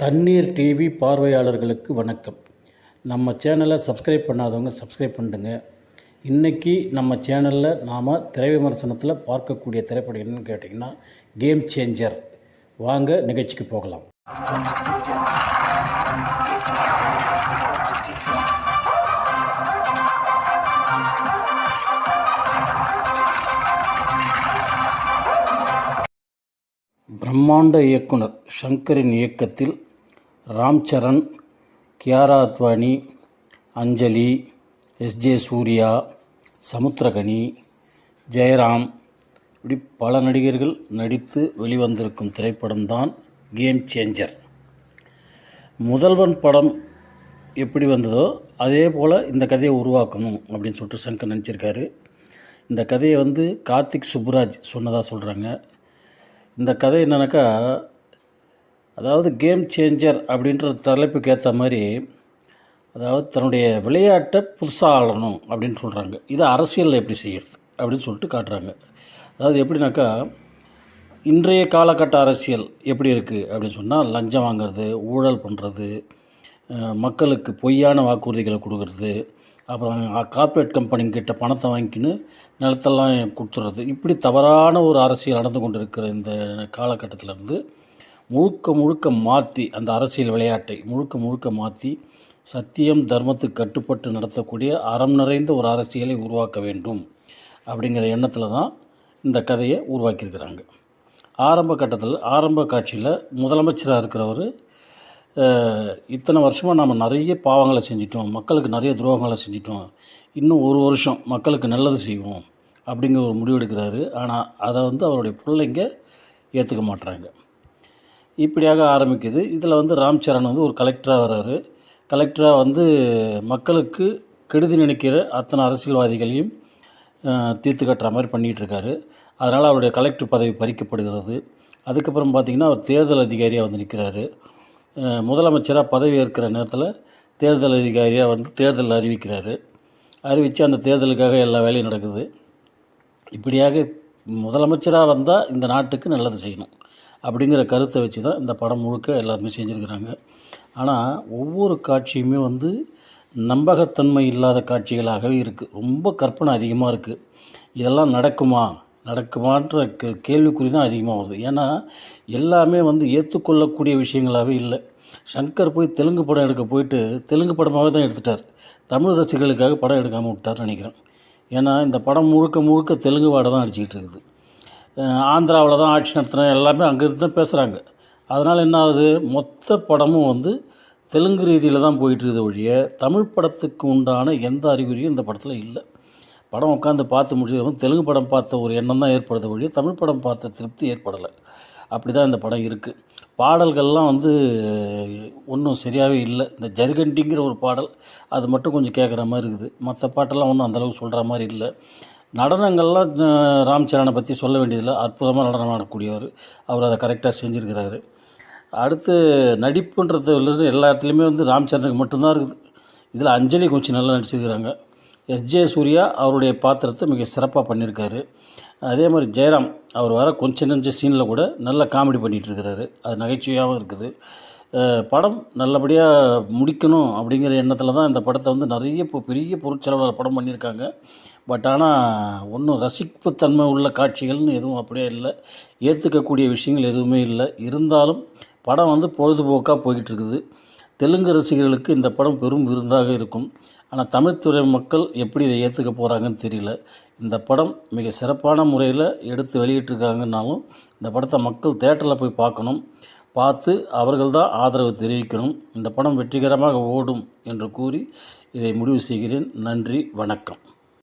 தண்ணீர் டிவி பார்வையாளர்களுக்கு வணக்கம். நம்ம சேனலை சப்ஸ்கிரைப் பண்ணாதவங்க சப்ஸ்கிரைப் பண்ணுங்க இன்றைக்கி நம்ம சேனலில் நாம் திரை விமர்சனத்தில் பார்க்கக்கூடிய திரைப்படம் என்னன்னு கேட்டிங்கன்னா கேம் சேஞ்சர் வாங்க நிகழ்ச்சிக்கு போகலாம். பிரம்மாண்ட இயக்குனர் ஷங்கரின் இயக்கத்தில் ராம்சரண் கியாரா அத்வானி அஞ்சலி எஸ்ஜே சூர்யா சமுத்திரகனி ஜெயராம் இப்படி பல நடிகர்கள் நடித்து வெளிவந்திருக்கும் திரைப்படம்தான் கேம் சேஞ்சர் முதல்வன் படம் எப்படி வந்ததோ அதே போல் இந்த கதையை உருவாக்கணும் அப்படின்னு சொல்லிட்டு சங்கர் நினச்சிருக்காரு இந்த கதையை வந்து கார்த்திக் சுப்புராஜ் சொன்னதாக சொல்கிறாங்க இந்த கதை என்னென்னாக்கா அதாவது கேம் சேஞ்சர் அப்படின்ற தலைப்புக்கு ஏற்ற மாதிரி அதாவது தன்னுடைய விளையாட்டை புதுசாக ஆளணும் அப்படின்னு சொல்கிறாங்க இதை அரசியலில் எப்படி செய்கிறது அப்படின்னு சொல்லிட்டு காட்டுறாங்க. அதாவது எப்படின்னாக்கா இன்றைய காலகட்ட அரசியல் எப்படி இருக்குது அப்படின்னு சொன்னால் லஞ்சம் வாங்குறது ஊழல் பண்ணுறது மக்களுக்கு பொய்யான வாக்குறுதிகளை கொடுக்கறது அப்புறம் கார்ப்பரேட் கம்பெனிங்கிட்ட பணத்தை வாங்கிக்கின்னு நிலத்தெல்லாம் கொடுத்துட்றது இப்படி தவறான ஒரு அரசியல் நடந்து கொண்டு இருக்கிற இந்த காலகட்டத்திலேருந்து முழுக்க முழுக்க மாற்றி அந்த அரசியல் விளையாட்டை முழுக்க முழுக்க மாற்றி சத்தியம் தர்மத்துக்கு கட்டுப்பட்டு நடத்தக்கூடிய அறம் நிறைந்த ஒரு அரசியலை உருவாக்க வேண்டும் அப்படிங்கிற எண்ணத்தில் தான் இந்த கதையை உருவாக்கியிருக்கிறாங்க. ஆரம்ப கட்டத்தில் ஆரம்ப காட்சியில் முதலமைச்சராக இருக்கிறவர் இத்தனை வருஷமாக நம்ம நிறைய பாவங்களை செஞ்சிட்டோம் மக்களுக்கு நிறைய துரோகங்களை செஞ்சிட்டோம் இன்னும் ஒரு வருஷம் மக்களுக்கு நல்லது செய்வோம் அப்படிங்கிற ஒரு முடிவு எடுக்கிறாரு ஆனால் அதை வந்து அவருடைய பிள்ளைங்க ஏற்றுக்க மாட்டுறாங்க இப்படியாக ஆரம்பிக்குது. இதில் வந்து ராம் சரண் வந்து ஒரு கலெக்டராக வர்றாரு. கலெக்டராக வந்து மக்களுக்கு கெடுதி நினைக்கிற அத்தனை அரசியல்வாதிகளையும் தீர்த்து கட்டுற மாதிரி பண்ணிகிட்ருக்காரு அதனால் அவருடைய கலெக்டர் பதவி பறிக்கப்படுகிறது. அதுக்கப்புறம் பார்த்திங்கன்னா அவர் தேர்தல் அதிகாரியாக வந்து நிற்கிறாரு முதலமைச்சராக பதவி ஏற்கிற நேரத்தில் தேர்தல் அதிகாரியாக வந்து தேர்தல் அறிவிக்கிறாரு. அறிவித்து அந்த தேர்தலுக்காக எல்லா வேலையும் நடக்குது. இப்படியாக முதலமைச்சராக வந்தால் இந்த நாட்டுக்கு நல்லது செய்யணும். அப்படிங்கிற கருத்தை வச்சு தான் இந்த படம் முழுக்க எல்லாருமே செஞ்சுருக்கிறாங்க. ஆனால் ஒவ்வொரு காட்சியுமே வந்து நம்பகத்தன்மை இல்லாத காட்சிகளாகவே இருக்குது ரொம்ப கற்பனை அதிகமாக இருக்குது இதெல்லாம் நடக்குமா? நடக்குமான்ற கே கேள்விக்குறி தான் அதிகமாக வருது. ஏன்னா எல்லாமே வந்து ஏற்றுக்கொள்ளக்கூடிய விஷயங்களாகவே இல்லை. சங்கர் போய் தெலுங்கு படம் எடுக்க போயிட்டு தெலுங்கு படமாகவே தான் எடுத்துட்டார். தமிழ் ரசிகர்களுக்காக படம் எடுக்காமல் விட்டார்னு நினைக்கிறேன். ஏன்னா இந்த படம் முழுக்க முழுக்க தெலுங்கு வாடை தான் அடிச்சுக்கிட்டு இருக்குது. ஆந்திராவில் தான் ஆட்சி நடத்துகிறேன் எல்லாமே அங்கேருந்து தான் பேசுகிறாங்க அதனால் என்ன ஆகுது? மொத்த படமும் வந்து தெலுங்கு ரீதியில் தான் போயிட்டுருக்குது ஒழிய தமிழ் படத்துக்கு உண்டான எந்த அறிகுறியும் இந்த படத்தில் இல்லை. படம் உட்காந்து பார்த்து முடிச்சதும் தெலுங்கு படம் பார்த்த ஒரு எண்ணம் தான் ஏற்படுது ஒழிய தமிழ் படம் பார்த்த திருப்தி ஏற்படலை. அப்படி தான் இந்த படம் இருக்குது பாடல்கள்லாம் வந்து ஒன்றும் சரியாகவே இல்லை. இந்த ஜர்கண்டிங்கிற ஒரு பாடல் அது மட்டும் கொஞ்சம் கேட்குற மாதிரி இருக்குது. மற்ற பாட்டெல்லாம் ஒன்றும் அந்தளவுக்கு சொல்கிற மாதிரி இல்லை. நடனங்கள்லாம் ராம் சரணை பற்றி சொல்ல வேண்டியதில்லை. அற்புதமாக நடனம் ஆடக்கூடியவர். அவர் அதை கரெக்டாக செஞ்சுருக்கிறாரு. அடுத்து நடிப்புன்றது எல்லா இடத்துலையுமே வந்து ராம் சரணுக்கு மட்டும்தான் இருக்குது. இதில் அஞ்சலி கொஞ்சம் நல்லா நடிச்சிருக்கிறாங்க. எஸ்ஜே சூர்யா அவருடைய பாத்திரத்தை மிக சிறப்பாக பண்ணியிருக்காரு அதே மாதிரி ஜெயராம் அவர் வர கொஞ்ச நெஞ்ச சீனில் கூட நல்ல காமெடி பண்ணிகிட்ருக்கிறாரு அது நகைச்சுவையாகவும் இருக்குது. படம் நல்லபடியாக முடிக்கணும் அப்படிங்கிற எண்ணத்தில் தான் இந்த படத்தை வந்து நிறைய இப்போ பெரிய பொருட்செலவில் படம் பண்ணியிருக்காங்க. பட் ஆனால் ஒன்றும் ரசிப்புத்தன்மை உள்ள காட்சிகள்னு எதுவும் அப்படியே இல்லை. ஏற்றுக்கக்கூடிய விஷயங்கள் எதுவுமே இல்லை. இருந்தாலும் படம் வந்து பொழுதுபோக்காக போய்கிட்டு இருக்குது தெலுங்கு ரசிகர்களுக்கு இந்த படம் பெரும் விருந்தாக இருக்கும். ஆனால் தமிழ்துறை மக்கள் எப்படி இதை ஏற்றுக்க போகிறாங்கன்னு தெரியல. இந்த படம் மிக சிறப்பான முறையில் எடுத்து வெளியிட்டிருக்காங்கன்னாலும் இந்த படத்தை மக்கள் தேட்டரில் போய் பார்க்கணும். பார்த்து அவர்கள் தான் ஆதரவு தெரிவிக்கணும். இந்த படம் வெற்றிகரமாக ஓடும் என்று கூறி இதை முடிவு செய்கிறேன். நன்றி வணக்கம்.